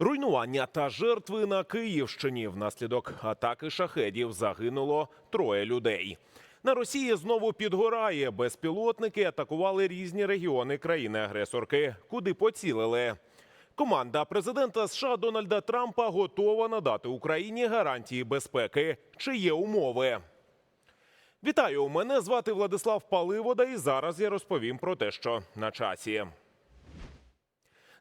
Руйнування та жертви на Київщині внаслідок атаки шахедів загинуло троє людей. На Росії знову підгорає. Безпілотники атакували різні регіони країни-агресорки, куди поцілили. Команда президента США Дональда Трампа готова надати Україні гарантії безпеки. Чи є умови? Вітаю! Мене звати Владислав Паливода, і зараз я розповім про те, що на часі.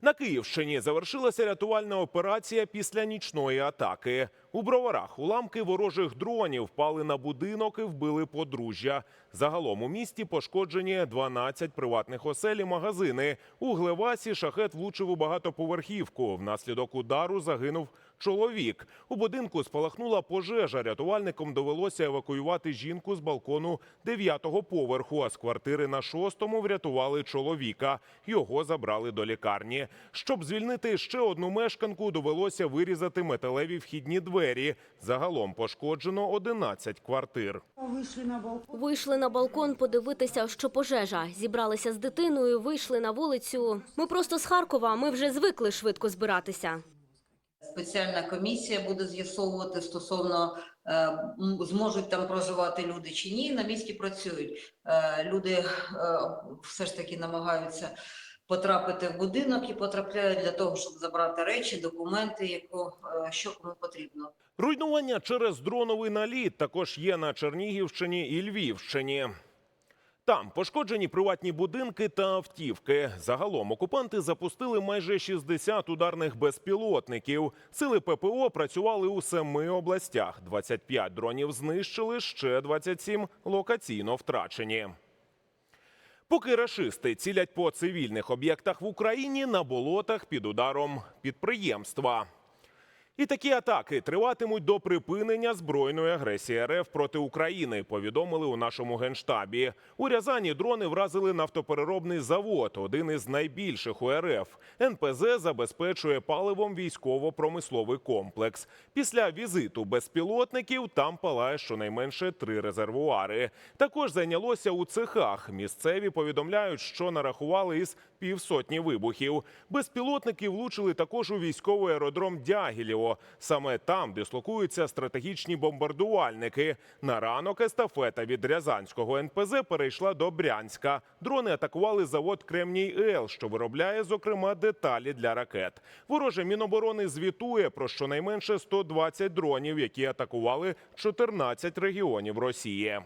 На Київщині завершилася рятувальна операція після нічної атаки. У броварах уламки ворожих дронів впали на будинок і вбили подружжя. Загалом у місті пошкоджені 12 приватних осель і магазини. У Глевасі шахет влучив у багатоповерхівку. Внаслідок удару загинув чоловік. У будинку спалахнула пожежа. Рятувальникам довелося евакуювати жінку з балкону 9-го поверху. А з квартири на шостому врятували чоловіка. Його забрали до лікарні. Щоб звільнити ще одну мешканку, довелося вирізати металеві вхідні двері. Загалом пошкоджено 11 квартир. Вийшли на балкон. Вийшли на балкон подивитися, що пожежа. Зібралися з дитиною, вийшли на вулицю. Ми просто з Харкова, ми вже звикли швидко збиратися. Спеціальна комісія буде з'ясовувати стосовно е, зможуть там проживати люди чи ні. На місці працюють. Е, Люди е, все ж таки намагаються потрапити в будинок і потрапляють для того, щоб забрати речі, документи, яко, що кому потрібно. Руйнування через дроновий наліт також є на Чернігівщині і Львівщині. Там пошкоджені приватні будинки та автівки. Загалом окупанти запустили майже 60 ударних безпілотників. Сили ППО працювали у семи областях. 25 дронів знищили, ще 27 локаційно втрачені. Поки рашисти цілять по цивільних об'єктах в Україні на болотах під ударом підприємства. І такі атаки триватимуть до припинення збройної агресії РФ проти України. Повідомили у нашому генштабі. У Рязані дрони вразили нафтопереробний завод, один із найбільших у РФ. НПЗ забезпечує паливом військово-промисловий комплекс. Після візиту безпілотників там палає щонайменше три резервуари. Також зайнялося у цехах. Місцеві повідомляють, що нарахували із півсотні вибухів. Безпілотники влучили також у військовий аеродром Дягілєво. Саме там дислокуються стратегічні бомбардувальники. На ранок естафета від Рязанського НПЗ перейшла до Брянська. Дрони атакували завод Кремній Ел, що виробляє, зокрема, деталі для ракет. Вороже Міноборони звітує про щонайменше 120 дронів, які атакували 14 регіонів Росії.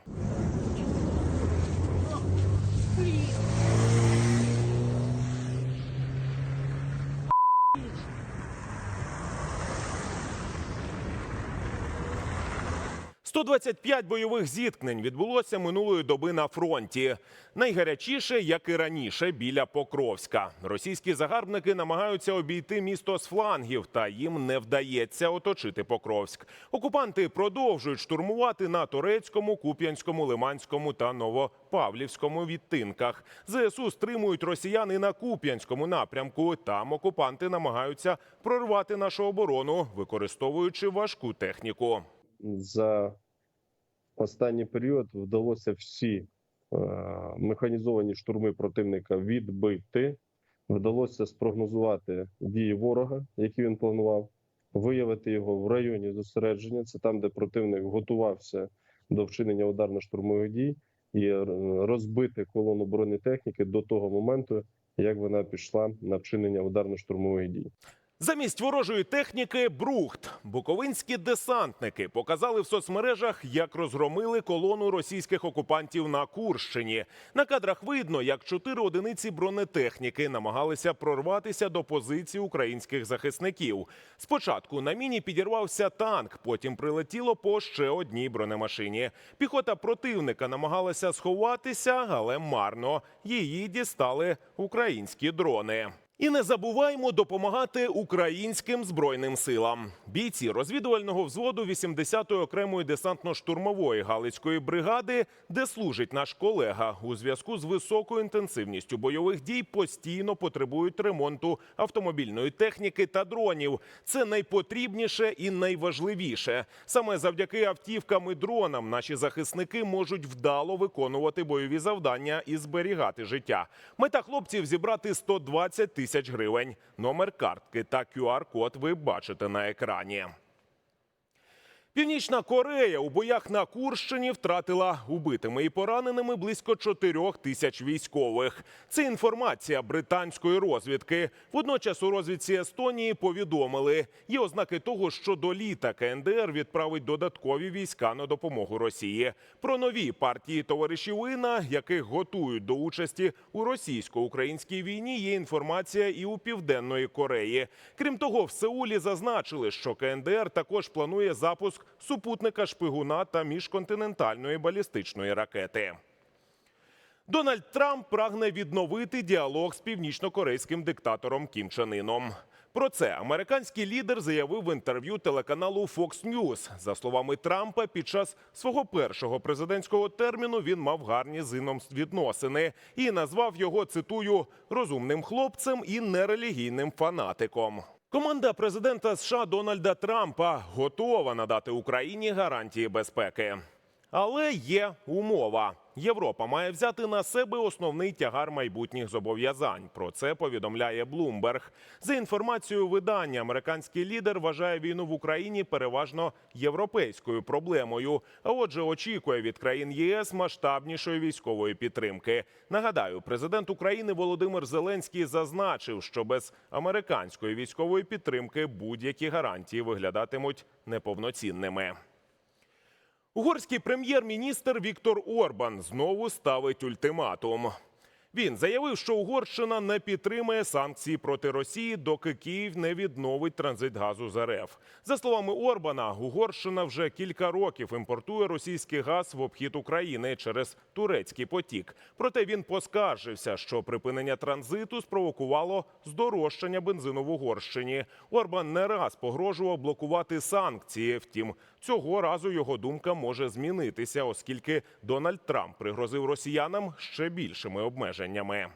«125 бойових зіткнень відбулося минулої доби на фронті. Найгарячіше, як і раніше, біля Покровська. Російські загарбники намагаються обійти місто з флангів, та їм не вдається оточити Покровськ. Окупанти продовжують штурмувати на Торецькому, Куп'янському, Лиманському та Новопавлівському відтинках. ЗСУ стримують росіяни на Куп'янському напрямку. Там окупанти намагаються прорвати нашу оборону, використовуючи важку техніку. За останній період вдалося всі е, механізовані штурми противника відбити. Вдалося спрогнозувати дії ворога, які він планував, виявити його в районі зосередження. Це там, де противник готувався до вчинення ударно-штурмових дій, і е, розбити колону бронетехніки до того моменту, як вона пішла на вчинення ударно-штурмових дій. Замість ворожої техніки Брухт. Буковинські десантники показали в соцмережах, як розгромили колону російських окупантів на Курщині. На кадрах видно, як чотири одиниці бронетехніки намагалися прорватися до позицій українських захисників. Спочатку на міні підірвався танк, потім прилетіло по ще одній бронемашині. Піхота противника намагалася сховатися, але марно. Її дістали українські дрони. І не забуваймо допомагати українським збройним силам. Бійці розвідувального взводу 80-ї окремої десантно-штурмової галицької бригади, де служить наш колега, у зв'язку з високою інтенсивністю бойових дій постійно потребують ремонту автомобільної техніки та дронів. Це найпотрібніше і найважливіше. Саме завдяки автівкам і дронам наші захисники можуть вдало виконувати бойові завдання і зберігати життя. Мета хлопців зібрати 120 тисяч тисяч гривень. Номер картки та QR-код ви бачите на екрані. Північна Корея у боях на Курщині втратила убитими і пораненими близько 4 тисяч військових. Це інформація британської розвідки. Водночас у розвідці Естонії повідомили, є ознаки того, що до літа КНДР відправить додаткові війська на допомогу Росії. Про нові партії товаришів Іна, яких готують до участі у російсько-українській війні, є інформація і у південної Кореї. Крім того, в Сеулі зазначили, що КНДР також планує запуск супутника шпигуна та міжконтинентальної балістичної ракети. Дональд Трамп прагне відновити діалог з північно-корейським диктатором Кім Чен Іном. Про це американський лідер заявив в інтерв'ю телеканалу Fox News. За словами Трампа, під час свого першого президентського терміну він мав гарні з Іном відносини і назвав його цитую розумним хлопцем і нерелігійним фанатиком. Команда президента США Дональда Трампа готова надати Україні гарантії безпеки. Але є умова. Європа має взяти на себе основний тягар майбутніх зобов'язань. Про це повідомляє Блумберг. За інформацією видання, американський лідер вважає війну в Україні переважно європейською проблемою. А отже, очікує від країн ЄС масштабнішої військової підтримки. Нагадаю, президент України Володимир Зеленський зазначив, що без американської військової підтримки будь-які гарантії виглядатимуть неповноцінними. Угорський прем'єр-міністр Віктор Орбан знову ставить ультиматум. Він заявив, що Угорщина не підтримає санкції проти Росії, доки Київ не відновить транзит газу з РФ. За словами Орбана, Угорщина вже кілька років імпортує російський газ в обхід України через турецький потік. Проте він поскаржився, що припинення транзиту спровокувало здорожчання бензину в Угорщині. Орбан не раз погрожував блокувати санкції. Втім, цього разу його думка може змінитися, оскільки Дональд Трамп пригрозив росіянам ще більшими обмеженнями.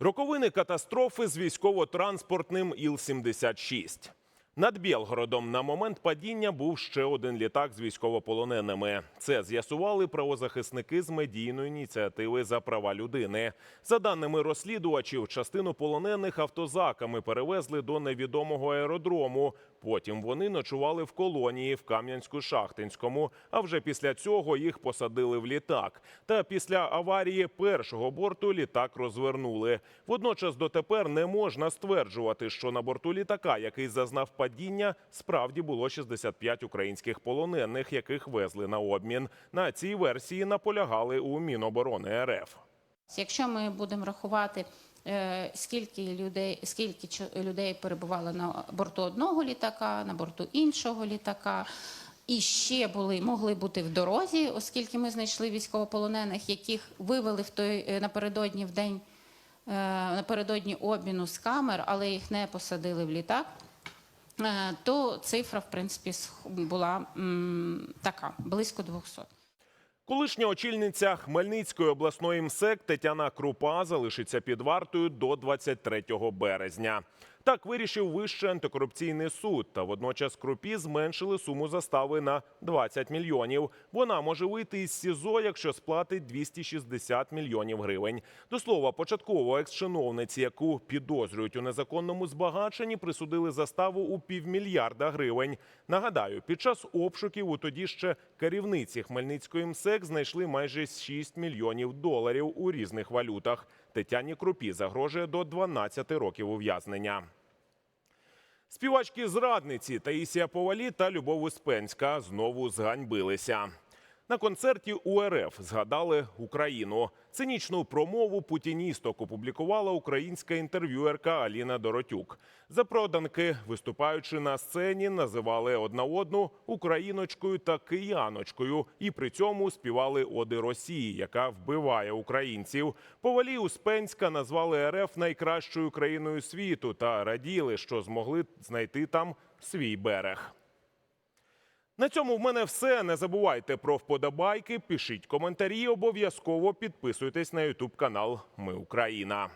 Роковини катастрофи з військово-транспортним Іл-76. Над Білгородом на момент падіння був ще один літак з військовополоненими. Це з'ясували правозахисники з медійної ініціативи за права людини. За даними розслідувачів, частину полонених автозаками перевезли до невідомого аеродрому. Потім вони ночували в колонії в Кам'янську-Шахтинському. А вже після цього їх посадили в літак. Та після аварії першого борту літак розвернули. Водночас дотепер не можна стверджувати, що на борту літака, який зазнав падіння, справді було 65 українських полонених, яких везли на обмін. На цій версії наполягали у Міноборони РФ. Якщо ми будемо рахувати, скільки людей, скільки людей перебувало на борту одного літака, на борту іншого літака, і ще були могли бути в дорозі, оскільки ми знайшли військовополонених, яких вивели в той е, напередодні в день е, напередодні обміну з камер, але їх не посадили в літак. е, То цифра, в принципі, була така близько 200. Колишня очільниця Хмельницької обласної МСЕК Тетяна Крупа залишиться під вартою до 23 березня. Так вирішив Вищий антикорупційний суд. Та водночас Крупі зменшили суму застави на 20 мільйонів. Вона може вийти із СІЗО, якщо сплатить 260 мільйонів гривень. До слова, початково екс-чиновниці, яку підозрюють у незаконному збагаченні, присудили заставу у півмільярда гривень. Нагадаю, під час обшуків у тоді ще керівниці Хмельницької МСЕК знайшли майже 6 мільйонів доларів у різних валютах. Тетяні Крупі загрожує до 12 років ув'язнення. Співачки зрадниці Таїсія Повалі та Любов Успенська знову зганьбилися. На концерті УРФ згадали Україну. Цинічну промову путіністок опублікувала українська інтерв'юерка Аліна Доротюк. Запроданки, виступаючи на сцені, називали одна одну україночкою та кияночкою, і при цьому співали оди Росії, яка вбиває українців. Повалі Успенська назвали РФ найкращою країною світу та раділи, що змогли знайти там свій берег. На цьому в мене все. Не забувайте про вподобайки, пишіть коментарі, обов'язково підписуйтесь на Ютуб канал Ми Україна.